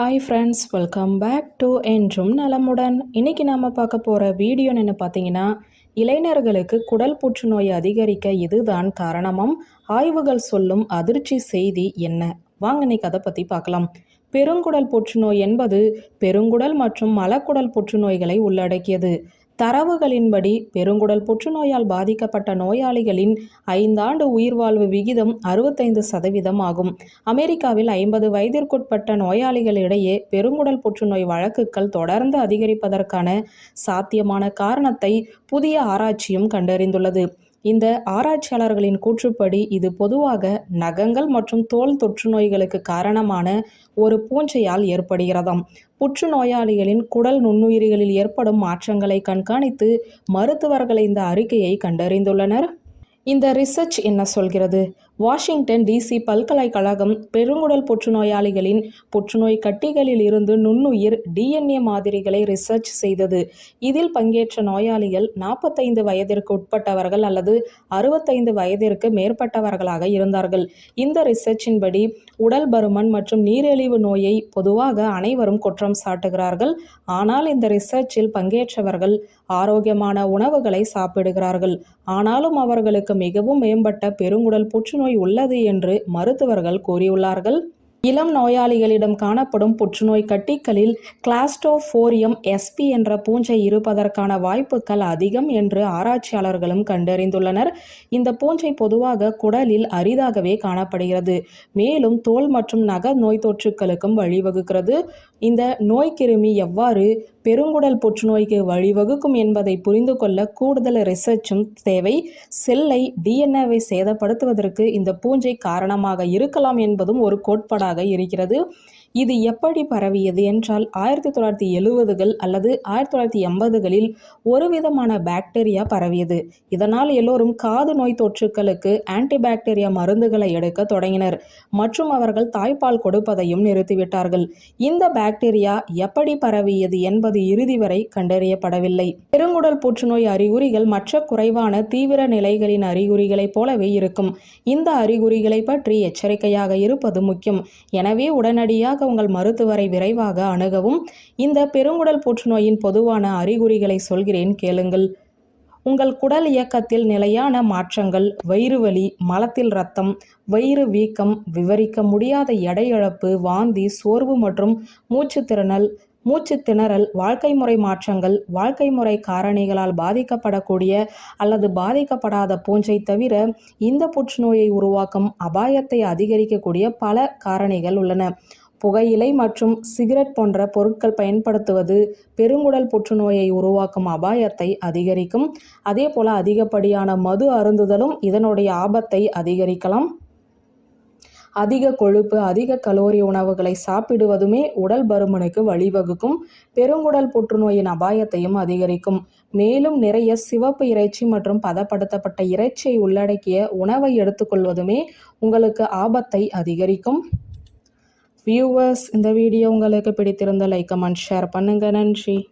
Hi friends welcome back to என்றும் நலமுடன். இன்னைக்கு நாம் பார்க்க போகிற வீடியோன்னு என்ன பார்த்தீங்கன்னா இளைஞர்களுக்கு குடல் புற்றுநோய் அதிகரிக்க இதுதான் காரணமும் ஆய்வுகள் சொல்லும் அதிர்ச்சி செய்தி என்ன? வாங்க இன்னைக்கு அதை பற்றி பார்க்கலாம். பெருங்குடல் புற்றுநோய் என்பது பெருங்குடல் மற்றும் மலக்குடல் புற்றுநோய்களை உள்ளடக்கியது. தரவுகளின்படி பெருங்குடல் புற்றுநோயால் பாதிக்கப்பட்ட நோயாளிகளின் ஐந்தாண்டு உயிர்வாழ்வு விகிதம் அறுபத்தைந்து சதவீதம் ஆகும். அமெரிக்காவில் ஐம்பது வயதிற்குட்பட்ட நோயாளிகளிடையே பெருங்குடல் புற்றுநோய் வழக்குகள் தொடர்ந்து அதிகரிப்பதற்கான சாத்தியமான காரணத்தை புதிய ஆராய்ச்சியும் கண்டறிந்துள்ளது. இந்த ஆராய்ச்சியாளர்களின் கூற்றுப்படி இது பொதுவாக நகங்கள் மற்றும் தோல் தொற்றுநோய்களுக்கு காரணமான ஒரு பூஞ்சையால் ஏற்படுகிறதாம். புற்றுநோயாளிகளின் குடல் நுண்ணுயிரிகளில் ஏற்படும் மாற்றங்களை கண்காணித்து மருத்துவர்கள் இந்த அறிக்கையை கண்டறிந்துள்ளனர். இந்த ரிசர்ச் என்ன சொல்கிறது? வாஷிங்டன் டிசி பல்கலைக்கழகம் பெருங்குடல் புற்றுநோயாளிகளின் புற்றுநோய் கட்டிகளில் இருந்து நுண்ணுயிர் டிஎன்ஏ மாதிரிகளை ரிசர்ச் செய்தது. இதில் பங்கேற்ற நோயாளிகள் நாற்பத்தைந்து வயதிற்கு உட்பட்டவர்கள் அல்லது அறுபத்தைந்து வயதிற்கு மேற்பட்டவர்களாக இருந்தார்கள். இந்த ரிசர்ச்சின்படி உடல் பருமன் மற்றும் நீரிழிவு நோயை பொதுவாக அனைவரும் குற்றம் சாட்டுகிறார்கள். ஆனால் இந்த ரிசர்ச்சில் பங்கேற்றவர்கள் ஆரோக்கியமான உணவுகளை சாப்பிடுகிறார்கள். ஆனாலும் அவர்களுக்கு மிகவும் மேம்பட்ட பெருங்குடல் புற்றுநோய் புற்றுநோய் உள்ளது என்று மருத்துவர்கள் கூறியுள்ளார்கள். இளம் நோயாளிகளிடம் காணப்படும் புற்றுநோய் கட்டிகளில் கிளாஸ்டோஃபோரியம் எஸ்பி என்ற பூஞ்சை இருப்பதற்கான வாய்ப்புகள் அதிகம் என்று ஆராய்ச்சியாளர்களும் கண்டறிந்துள்ளனர். இந்த பூஞ்சை பொதுவாக குடலில் அரிதாகவே காணப்படுகிறது. மேலும் தோல் மற்றும் நக நோய் தொற்றுக்களுக்கும் வழிவகுக்கிறது. இந்த நோய்க்கிருமி எவ்வாறு பெருங்குடல் புற்றுநோய்க்கு வழிவகுக்கும் என்பதை புரிந்து கொள்ள கூடுதல் ரிசர்ச்சும் தேவை. செல்லை டிஎன்ஏவை சேதப்படுத்துவதற்கு இந்த பூஞ்சை காரணமாக இருக்கலாம் என்பதும் ஒரு கோட்பாடாக இருக்கிறது. இது எப்படி பரவியது என்றால் ஆயிரத்தி தொள்ளாயிரத்தி எழுபதுகள் அல்லது ஆயிரத்தி தொள்ளாயிரத்தி எண்பதுகளில் ஒரு விதமான பாக்டீரியா பரவியது. இதனால் எல்லோரும் காது நோய் தொற்றுக்களுக்கு ஆன்டிபாக்டீரியா மருந்துகளை எடுக்க தொடங்கினர். மற்றும் அவர்கள் தாய்ப்பால் கொடுப்பதையும் நிறுத்திவிட்டார்கள். இந்த பாக்டீரியா எப்படி பரவியது என்பது இறுதி வரை கண்டறியப்படவில்லை. பெருங்குடல் புற்றுநோய் அறிகுறிகள் மற்ற குறைவான தீவிர நிலைகளின் அறிகுறிகளைப் போலவே இருக்கும். இந்த அறிகுறிகளை பற்றி எச்சரிக்கையாக இருப்பது முக்கியம். எனவே உடனடியாக உங்கள் மருத்துவரை விரைவாக அணுகவும் இந்த பெருங்குடல் புற்றுநோயின் பொதுவான அறிகுறிகளை சொல்கிறேன் கேளுங்கள். உங்கள் குடல் இயக்கத்தில் நிலையான மாற்றங்கள் வயிறு வலி மலத்தில் ரத்தம் வயிறு வீக்கம் விவரிக்க முடியாத எடை இழப்பு வாந்தி சோர்வு மற்றும் மூச்சு திறனல் மூச்சு திணறல் வாழ்க்கை முறை மாற்றங்கள் வாழ்க்கை முறை காரணிகளால் பாதிக்கப்படக்கூடிய அல்லது பாதிக்கப்படாத பூஞ்சை தவிர இந்த புற்றுநோயை உருவாக்கும் அபாயத்தை அதிகரிக்கக்கூடிய பல காரணிகள் உள்ளன. புகையிலை மற்றும் சிகரெட் போன்ற பொருட்கள் பயன்படுத்துவது பெருங்குடல் புற்றுநோயை உருவாக்கும் அபாயத்தை அதிகரிக்கும். அதே போல அதிகப்படியான மது அருந்துதலும் இதனுடைய ஆபத்தை அதிகரிக்கலாம். அதிக கொழுப்பு அதிக கலோரி உணவுகளை சாப்பிடுவதுமே உடல் பருமனுக்கு வழிவகுக்கும். பெருங்குடல் புற்றுநோயின் அபாயத்தையும் அதிகரிக்கும். மேலும் நிறைய சிவப்பு இறைச்சி மற்றும் பதப்படுத்தப்பட்ட இறைச்சியை உள்ளடக்கிய உணவை எடுத்துக்கொள்வதுமே உங்களுக்கு ஆபத்தை அதிகரிக்கும். வியூவர்ஸ் இந்த வீடியோ உங்களுக்கு பிடித்திருந்த லைக் கமெண்ட் ஷேர் பண்ணுங்கள் நன்றி.